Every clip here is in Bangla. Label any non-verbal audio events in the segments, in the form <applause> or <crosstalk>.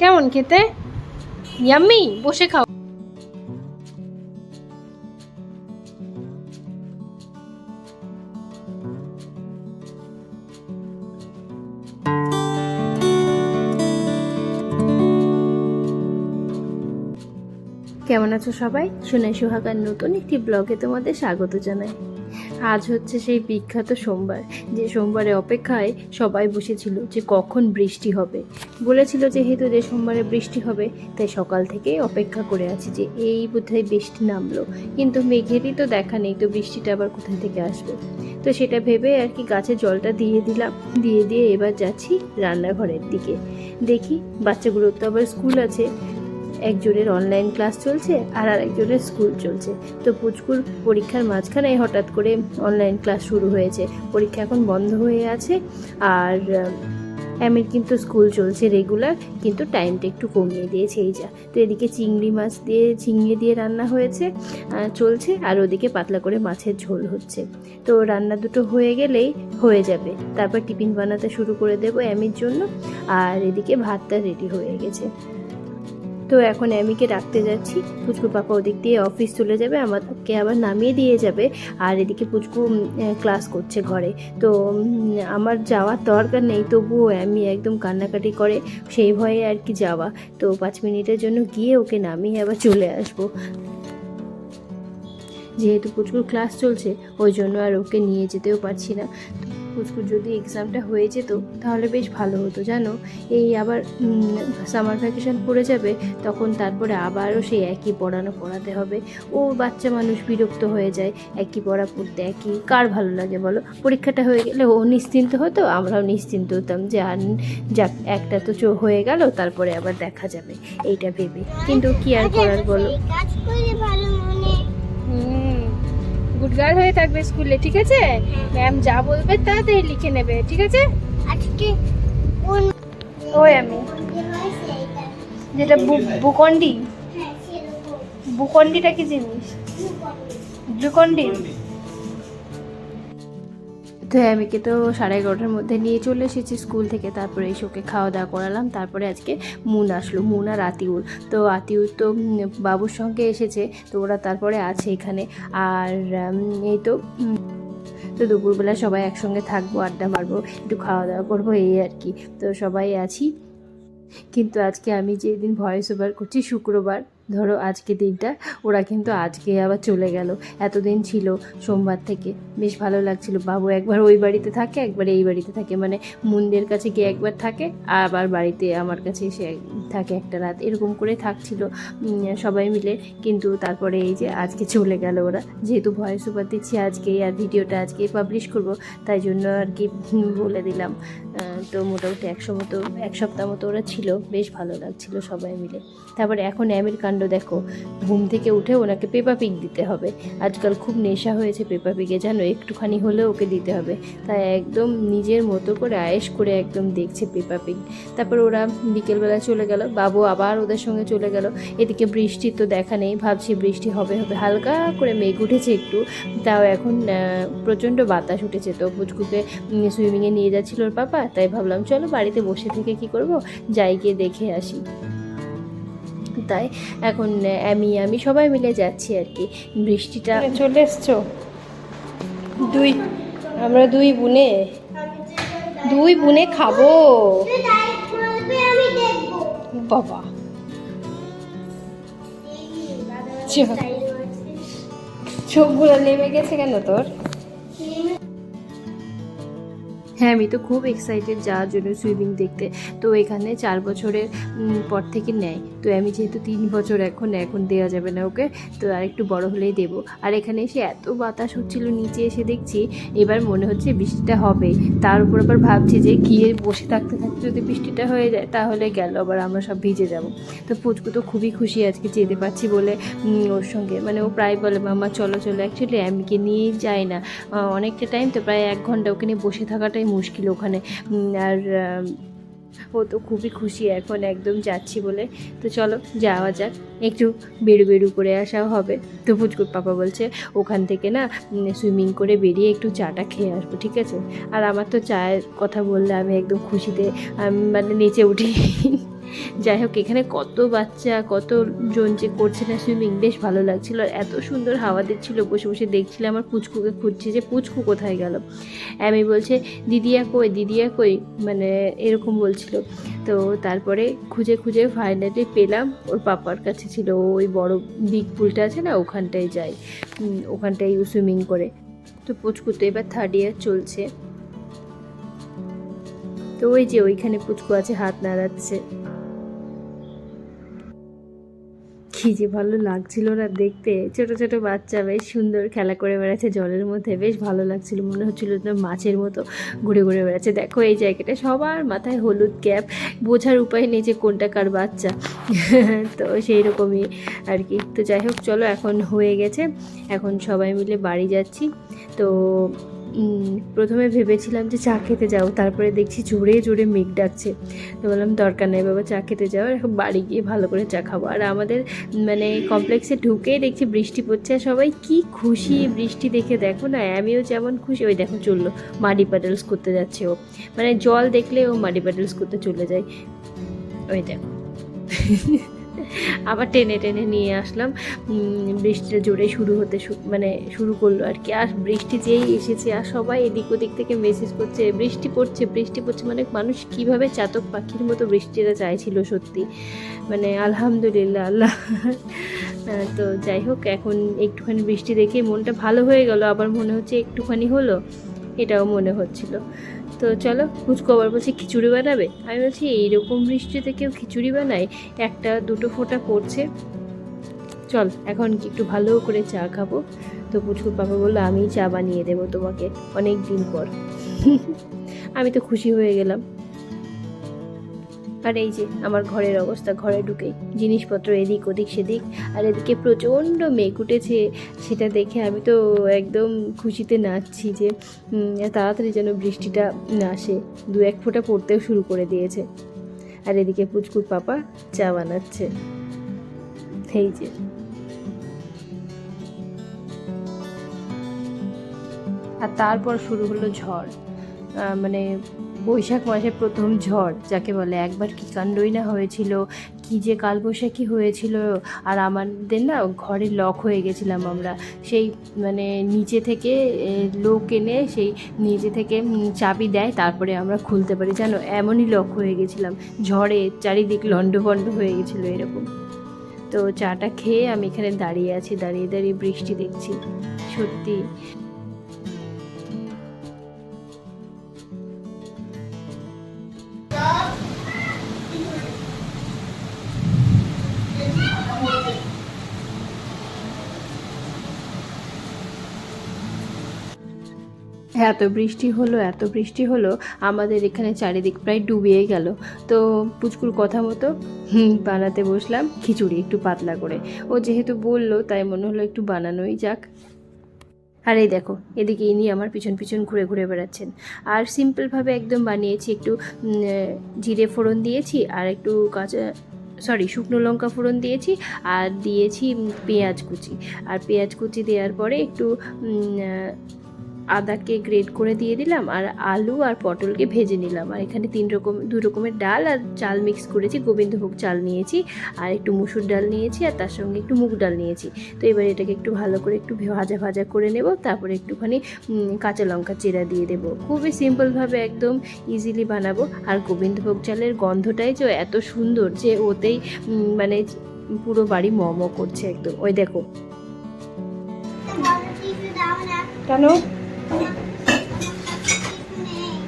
কেমন খেতে? ইয়াম্মি বসে খাও। কেমন আছো সবাই? সোনাই সুহাগার নতুন একটি ব্লগে তোমাদের স্বাগত জানাই। আজ হচ্ছে সেই বিখ্যাত সোমবার। যে সোমবারে অপেক্ষায় সবাই বসেছিল যে কখন বৃষ্টি হবে। বলেছিল যেহেতু যে সোমবারে বৃষ্টি হবে, তাই সকাল থেকে অপেক্ষা করে আছি যে এই বোধহয় বৃষ্টি নামলো। কিন্তু মেঘেরই তো দেখা নেই, তো বৃষ্টিটা আবার কোথায় থেকে আসবে? তো সেটা ভেবে আর কি গাছে জলটা দিয়ে দিলাম। দিয়ে দিয়ে এবার যাচ্ছি রান্নাঘরের দিকে। দেখি বাচ্চাগুলোর তো আবার স্কুল আছে। একজনের অনলাইন ক্লাস চলছে আর আরেকজনের স্কুল চলছে। তো পুচকুর পরীক্ষার মাঝখানে হঠাৎ করে অনলাইন ক্লাস শুরু হয়েছে। পরীক্ষা এখন বন্ধ হয়ে আছে আর অ্যামির কিন্তু স্কুল চলছে রেগুলার কিন্তু টাইমটা একটু কমিয়ে দিয়েছে এই যা। তো এদিকে চিংড়ি মাছ দিয়ে, ঝিঙে দিয়ে রান্না হয়েছে চলছে আর ওদিকে পাতলা করে মাছের ঝোল হচ্ছে। তো রান্না দুটো হয়ে গেলেই হয়ে যাবে। তারপর টিফিন বানাতে শুরু করে দেবো অ্যামির জন্য। আর এদিকে ভাতটা রেডি হয়ে গেছে। তো এখন অ্যামিকে ডাকতে যাচ্ছি। পুচকু পাপা ওদিক দিয়ে অফিস চলে যাবে আমাকে আবার নামিয়ে দিয়ে যাবে। আর এদিকে পুচকু ক্লাস করছে ঘরে। তো আমার যাওয়ার দরকার নেই, তবুও আমি একদম কান্নাকাটি করে সেই ভয়ে আর কি যাওয়া। তো পাঁচ মিনিটের জন্য গিয়ে ওকে নামিয়ে আবার চলে আসব। যেহেতু পুচকুর ক্লাস চলছে, ওই জন্য আর ওকে নিয়ে যেতেও পারছি না। পুচকুর যদি এক্সামটা হয়ে যেত তাহলে বেশ ভালো হতো জানো? এই আবার সামার ভ্যাকেশন পড়ে যাবে তখন তারপরে আবারও সেই একই পড়ানো পড়াতে হবে। ও বাচ্চা মানুষ বিরক্ত হয়ে যায় একই পড়া পড়তে একই। কার ভালো লাগে বলো? পরীক্ষাটা হয়ে গেলে ও নিশ্চিন্ত হতো আমরাও নিশ্চিন্ত হতাম যে আর যাক একটা তো চো হয়ে গেল তারপরে আবার দেখা যাবে এইটা ভেবে। কিন্তু কি আর করার বলো? কাজ করে ভালো মনে গুড গার্ল হয়ে থাকবে স্কুলে ঠিক আছে? ম্যাম যা বলবে তা তাড়াতাড়ি লিখে নেবে ঠিক আছে? আজকে কোন ওই আমি। যেটা বুকন্ডি হ্যাঁ সেরকম। বুকন্ডিটা কি জিনিস? গ্লুকন্ডি তো আমিকে তো সাড়ে এগারোটার মধ্যে নিয়ে চলে এসেছি স্কুল থেকে। তারপরে এসে ওকে খাওয়া দাওয়া করালাম। তারপরে আজকে মুন আসলো, মুন আর আতিউর তো আতিউর তো বাবুর সঙ্গে এসেছে, তো ওরা তারপরে আছে এখানে। আর এই তো তো দুপুরবেলা সবাই একসঙ্গে থাকব, আড্ডা মারবো, একটু খাওয়া দাওয়া করব, এই আর কি। তো সবাই আছি। কিন্তু আজকে আমি যেদিন ভয়েস ওভার করছি, শুক্রবার ধরো আজকে দিনটা, ওরা কিন্তু আজকে আবার চলে গেল। এতদিন ছিল সোমবার থেকে, বেশ ভালো লাগছিল। বাবু একবার ওই বাড়িতে থাকে, একবার এই বাড়িতে থাকে। মানে মুন্দের কাছে গিয়ে একবার থাকে, আবার বাড়িতে আমার কাছে এসে থাকে একটা রাত। এরকম করে থাকছিল সবাই মিলে। কিন্তু তারপরে এই যে আজকে চলে গেল ওরা। যেহেতু ভয়েস ওভার দিচ্ছি আজকেই আর ভিডিওটা আজকেই পাবলিশ করব, তাই জন্য আর কি বলে দিলাম। তো মোটামুটি একশো মতো, এক সপ্তাহ মতো ওরা ছিল। বেশ ভালো লাগছিল সবাই মিলে। তারপরে এখন অ্যামির কাণ্ড দেখো। ঘুম থেকে উঠে ওনাকে পেপা পিক দিতে হবে। আজকাল খুব নেশা হয়েছে পেপা পিকে জানো? একটুখানি হলেও ওকে দিতে হবে। তাই একদম নিজের মতো করে আয়েস করে একদম দেখছে পেপা পিক তারপর ওরা বিকেলবেলা চলে গেল। বাবু আবার ওদের সঙ্গে চলে গেল। এদিকে বৃষ্টির তো দেখা নেই, ভাবছি বৃষ্টি হবে হবে। হালকা করে মেঘ উঠেছে একটু। তাও এখন প্রচণ্ড বাতাস উঠেছে তো। পুচকুকে সুইমিংয়ে নিয়ে যাচ্ছিল ওর পাপা। তাই ভাবলাম, চলো বাড়িতে বসে থেকে কি করব? যাই গিয়ে দেখে আসি। তাই এখন আমি আমি সবাই মিলে যাচ্ছি আর কি। বৃষ্টিটা চলে এসছো? দুই, আমরা দুই বুনে। দুই বুনে খাব। বাবা। চোখগুলো নেমে গেছে কেন তোর? হ্যাঁ আমি তো খুব এক্সাইটেড যাওয়ার জন্য সুইমিং দেখতে। তো এখানে চার বছরের পর থেকে নেয়। তো আমি যেহেতু তিন বছর এখন এখন দেওয়া যাবে না ওকে। তো আর একটু বড় হলেই দেবো। আর এখানে এসে এত বাতাস হচ্ছিল নিচে এসে দেখছি, এবার মনে হচ্ছে বৃষ্টিটা হবে। তার উপর আবার ভাবছি যে গিয়ে বসে থাকতে থাকতে যদি বৃষ্টিটা হয়ে যায়, তাহলে গেল, আবার আমরা সব ভিজে যাব। তো পুচকু তো খুবই খুশি আজকে যেতে পারছি বলে ওর সঙ্গে। মানে ও প্রায় বলে, মামা, চলো চলো অ্যাকচুয়ালি আমিকে নিয়েই যায় না? অনেকটা টাইম তো প্রায় এক ঘণ্টা ওকে নিয়ে বসে থাকাটাই মুশকিল ওখানে। আর ও তো খুবই খুশি এখন একদম যাচ্ছি বলে। তো চলো, যাওয়া যাক। একটু বেরু বেরু করে আসাও হবে। তো ফুচকুট পাপা বলছে, ওখান থেকে না সুইমিং করে বেরিয়ে একটু চাটা খেয়ে আসব, ঠিক আছে? আর আমার তো চায়ের কথা বললে আমি একদম খুশিতে মানে নেচে উঠি। যাই হোক, এখানে কত বাচ্চা, কত জন যে করছে না সুইমিং বেশ ভালো লাগছিল। আর এত সুন্দর হাওয়া দিচ্ছিল, বসে বসে দেখছিলাম আমার পুচকুকে খুঁজছে যে পুচকু কোথায় গেল। আমি বলছে, দিদিয়া কই দিদিয়া কই? মানে এরকম বলছিল। তো তারপরে খুঁজে খুঁজে ফাইনালি পেলাম, ওর পাপার কাছে ছিল। ওই বড় বিগ পুলটা আছে না, ওখানটায় যায় ওখানটায় সুইমিং করে। তো পুচকু তো এবার থার্ড ইয়ার চলছে। তো ওই যে ওইখানে পুচকু আছে, হাত নাড়াচ্ছে। কি যে ভালো লাগছিল না দেখতে। ছোট ছোট বাচ্চা বেশ সুন্দর খেলা করে বেড়াচ্ছে জলের মধ্যে। বেশ ভালো লাগছিল, মনে হচ্ছিল মাছের মতো ঘুরে ঘুরে বেড়াচ্ছে। দেখো এই জায়গাটা সবার মাথায় হলুদ ক্যাপ। বোঝার উপায় নেই যে কোনটা কার বাচ্চা। <laughs> তো সেই রকমই আর কি। তো যাই হোক, চলো এখন হয়ে গেছে। এখন সবাই মিলে বাড়ি যাচ্ছি। তো প্রথমে ভেবেছিলাম যে চা খেতে যাব, তারপরে দেখছি জোরে জোরে মেঘ ডাকছে। তো বললাম, দরকার নেই বাবা, চা খেতে যাও, এখন বাড়ি গিয়ে ভালো করে চা খাব। আর আমাদের মানে কমপ্লেক্সে ঢুকেই দেখছি বৃষ্টি পড়ছে সবাই কি খুশি বৃষ্টি দেখে, দেখো না, আমিও যেমন খুশি। ওই দেখো চলল, মাডি প্যাডেলস করতে যাচ্ছে ও। মানে জল দেখলে ও মাডি প্যাডেলস করতে চলে যায়। ওই দেখো। আবার টেনে টেনে নিয়ে আসলাম। বৃষ্টিটা জোরে শুরু হতে মানে শুরু করল আর কি। আর বৃষ্টি যেই এসেছে, আর সবাই এদিক ওদিক থেকে মেসেজ করছে, বৃষ্টি পড়ছে বৃষ্টি পড়ছে। মানে মানুষ কীভাবে চাতক পাখির মতো বৃষ্টিটা চাইছিল সত্যি। মানে আলহামদুলিল্লাহ, আল্লাহ। তো যাই হোক, এখন একটুখানি বৃষ্টি দেখে মনটা ভালো হয়ে গেল। আবার মনে হচ্ছে একটুখানি হলো, এটাও মনে হচ্ছিল। তো চলো কুচকো আবার বলছি, খিচুড়ি বানাবে? আমি বলছি, এইরকম বৃষ্টিতে কেউ খিচুড়ি বানায়, একটা, দুটো ফোঁটা পড়ছে। চল, এখন একটু ভালো করে চা খাব। তো পুচকুর পাপা বলল, আমি চা বানিয়ে দেবো তোমাকে অনেক দিন পর। <laughs> আমি তো খুশি হয়ে গেলাম। আর এই যে আমার ঘরের অবস্থা, ঘরে ঢুকেই জিনিসপত্র এদিক ওদিক সেদিক, আর এদিকে প্রচণ্ড মেঘ উঠেছে, সেটা দেখে আমি তো একদম খুশিতে নাচছি যে তাড়াতাড়ি যেন বৃষ্টিটা না আসে, দু এক ফোঁটা পড়তেও শুরু করে দিয়েছে। আর এদিকে পুচকুর পাপা চা বানাচ্ছে। এই যে। আর তারপর শুরু হলো ঝড়। মানে বৈশাখ মাসে প্রথম ঝড়, যাকে বলে একবার কি কাণ্ডই না হয়েছিল, কি যে কালবৈশাখী হয়েছিল, আর আমাদের না ঘরে লক হয়ে গেছিলাম আমরা। সেই মানে নিচে থেকে লোক এনে সেই নিচে থেকে চাবি দেয়, তারপরে আমরা খুলতে পারি। জানো, এমনই লক হয়ে গেছিলাম। ঝড়ে চারিদিক লণ্ডভণ্ড হয়ে গেছিল এরকম। তো চাটা খেয়ে আমি এখানে দাঁড়িয়ে আছি, দাঁড়িয়ে দাঁড়িয়ে বৃষ্টি দেখছি। সত্যি। এত বৃষ্টি হলো, এত বৃষ্টি হলো, আমাদের এখানে চারিদিক প্রায় ডুবিয়ে গেল। তো পুচকুর কথা মতো বানাতে বসলাম খিচুড়ি একটু পাতলা করে। ও যেহেতু বলল, তাই মনে হলো একটু বানানোই যাক। আর এই দেখো, এদিকে ইনি আমার পিছন পিছন ঘুরে ঘুরে বেড়াচ্ছেন। আর সিম্পলভাবে একদম বানিয়েছি একটু জিরে ফোড়ন দিয়েছি আর একটু কাঁচা, সরি, শুকনো লঙ্কা ফোড়ন দিয়েছি আর দিয়েছি পেঁয়াজ কুচি। আর পেঁয়াজ কুচি দেওয়ার পরে একটু আদাকে গ্রেট করে দিয়ে দিলাম আর আলু আর পটলকে ভেজে নিলাম। আর এখানে তিন রকম দু রকমের ডাল আর চাল মিক্স করেছি। গোবিন্দভোগ চাল নিয়েছি আর একটু মুসুর ডাল নিয়েছি আর তার সঙ্গে একটু মুগ ডাল নিয়েছি। তো এবার এটাকে একটু ভালো করে একটু ভাজা ভাজা করে নেব। তারপরে একটুখানি কাঁচা লঙ্কা চিরা দিয়ে দেবো। খুবই সিম্পলভাবে একদম ইজিলি বানাবো। আর গোবিন্দভোগ চালের গন্ধটাই যে এত সুন্দর যে ওতেই মানে পুরো বাড়ি মম করছে একদম। ওই দেখো। কেন?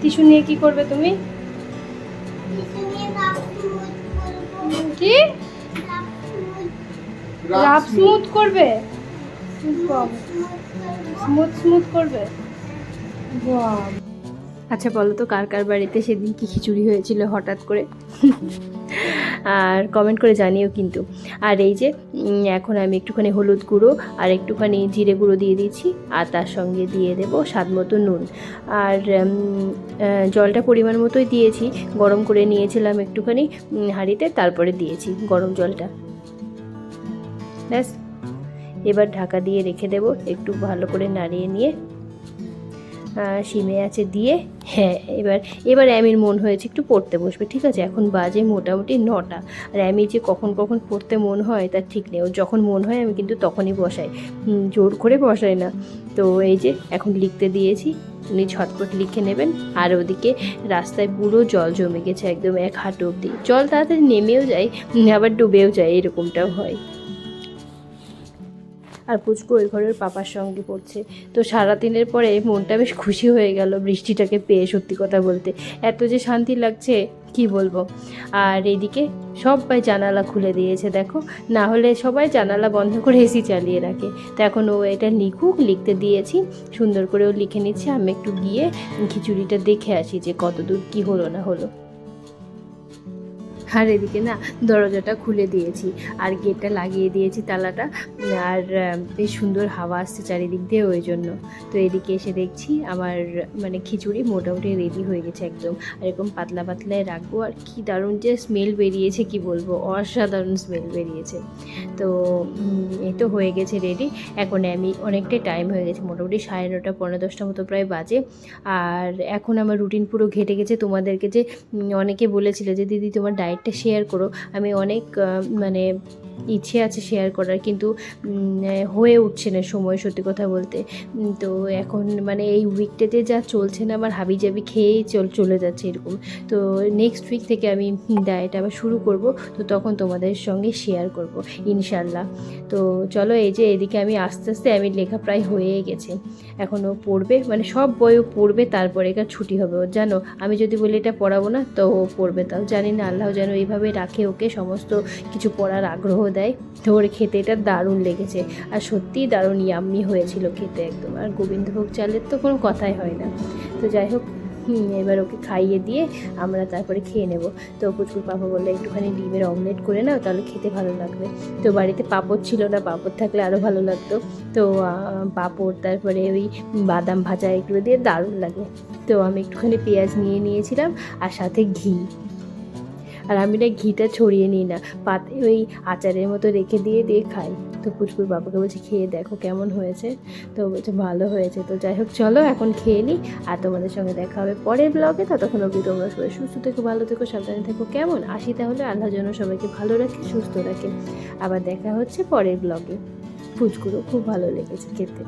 টিস্যু নিয়ে কি করবে তুমি? কি? রাফ স্মুথ করবে? স্মুথ স্মুথ করবে? আচ্ছা বলো তো, কার কার বাড়িতে সেদিন কি খিচুড়ি হয়েছিল হঠাৎ করে? আর কমেন্ট করে জানিও কিন্তু। আর এই যে এখন আমি একটুখানি হলুদ গুঁড়ো আর একটুখানি জিরে গুঁড়ো দিয়ে দিয়েছি আর তার সঙ্গে দিয়ে দেব স্বাদ মতো নুন। আর জলটা পরিমাণ মতোই দিয়েছি, গরম করে নিয়েছিলাম একটুখানি হাঁড়িতে, তারপরে দিয়েছি গরম জলটা। ব্যাস, এবার ঢাকা দিয়ে রেখে দেব, একটু ভালো করে নাড়িয়ে নিয়ে সিমে আছে দিয়ে হ্যাঁ এবার এবার অ্যামির মন হয়েছে একটু পড়তে বসবে, ঠিক আছে? এখন বাজে মোটামুটি নটা। আর অ্যামি যে কখন কখন পড়তে মন হয়, তার ঠিক নেই। ওর যখন মন হয়, আমি কিন্তু তখনই বসাই। জোর করে বসাই না। তো এই যে, এখন লিখতে দিয়েছি, উনি ছটপট লিখে নেবেন। আর ওদিকে রাস্তায় পুরো জল জমে গেছে, একদম এক হাঁটু অবধি। জল তাড়াতাড়ি নেমেও যায়, আবার ডুবেও যায়, এরকমটাও হয়। আর পুচকু ওই ঘরের পাপার সঙ্গে পড়ছে। তো সারাদিনের পরে মনটা বেশ খুশি হয়ে গেল বৃষ্টিটাকে পেয়ে সত্যি কথা বলতে। এত যে শান্তি লাগছে, কি বলব? আর এদিকে সবাই জানালা খুলে দিয়েছে, দেখো। না হলে সবাই জানালা বন্ধ করে এসি চালিয়ে রাখে। তো এখন ও এটা লিখুক, লিখতে দিয়েছি। সুন্দর করে ও লিখে নিচ্ছে। আমি একটু গিয়ে খিচুড়িটা দেখে আসি যে কতদূর কি হলো না হলো। আর এদিকে না দরজাটা খুলে দিয়েছি, আর গেটটা লাগিয়ে দিয়েছি তালাটা, আর বেশ সুন্দর হাওয়া আসছে চারিদিক দিয়ে ওই জন্য। তো এদিকে এসে দেখছি আমার মানে খিচুড়ি মোটামুটি রেডি হয়ে গেছে একদম। আর এরকম পাতলা পাতলায় রাখব, আর কি দারুণ যে স্মেল বেরিয়েছে, কি বলব? অসাধারণ স্মেল বেরিয়েছে। তো এ তো হয়ে গেছে রেডি এখন আমি অনেকটাই টাইম হয়ে গেছে, মোটামুটি সাড়ে নটা পনেরো দশটা মতো প্রায় বাজে। আর এখন আমার রুটিন পুরো ঘেটে গেছে। তোমাদেরকে যে অনেকে বলেছিল যে, দিদি, তোমার ডায়েটটা শেয়ার করো। আমি অনেক মানে ইচ্ছে আছে শেয়ার করার কিন্তু হয়ে উঠছে না সময় সত্যি কথা বলতে। তো এখন মানে এই উইকটাতে যা চলছে না, আমার হাবি জাবি খেয়েই চল, চলে যাচ্ছে এরকম। তো নেক্সট উইক থেকে আমি ডায়েট আবার শুরু করব। তো তখন তোমাদের সঙ্গে শেয়ার করব ইনশাল্লাহ তো চলো এই যে এদিকে আমি আস্তে আস্তে আমি লেখা প্রায় হয়ে গেছে। এখনও পড়বে মানে সব বইও পড়বে, তারপরে একা ছুটি হবে। ওর জানো, আমি যদি বলি এটা পড়াবো না, তো ও পড়বে তাও। জানি না আল্লাহ যেন এইভাবে রাখে, ওকে সমস্ত কিছু পড়ার আগ্রহ দেয়। তো ওর খেতে এটা দারুণ লেগেছে। আর সত্যিই দারুণ ইয়াম্মি হয়েছিল খেতে একদম। আর গোবিন্দভোগ চালের তো কোনো কথাই হয় না। তো যাই হোক এবার ওকে খাইয়ে দিয়ে আমরা তারপরে খেয়ে নেব। তো পুচকুর পাপা বললে, একটুখানি ডিমের অমলেট করে নাও, তাহলে খেতে ভালো লাগবে। তো বাড়িতে পাঁপড় ছিল না, পাঁপড় থাকলে আরও ভালো লাগতো। তো পাঁপড়, তারপরে ওই বাদাম ভাজা এগুলো দিয়ে দারুণ লাগে। তো আমি একটুখানি পেঁয়াজ নিয়ে নিয়েছিলাম, আর সাথে ঘি। আর আমি না ঘিটা ছড়িয়ে নিই না, পাতে ওই আচারের মতো রেখে দিয়ে দিয়ে খাই। তো পুচকুর বাবাকে বলছি, খেয়ে দেখো কেমন হয়েছে? তো বলছে, ভালো হয়েছে। তো যাই হোক, চলো এখন খেয়ে নিই আর তোমাদের সঙ্গে দেখা হবে পরের ব্লগে ততক্ষণ অবধি তোমরা সবাই সুস্থ থেকো, ভালো থেকো, সাবধানে থেকো, কেমন? আসি তাহলে, আল্লাহ যেন সবাইকে ভালো রাখে, সুস্থ রাখে। আবার দেখা হচ্ছে পরের ব্লগে পুচকুরও খুব ভালো লেগেছে খেতে।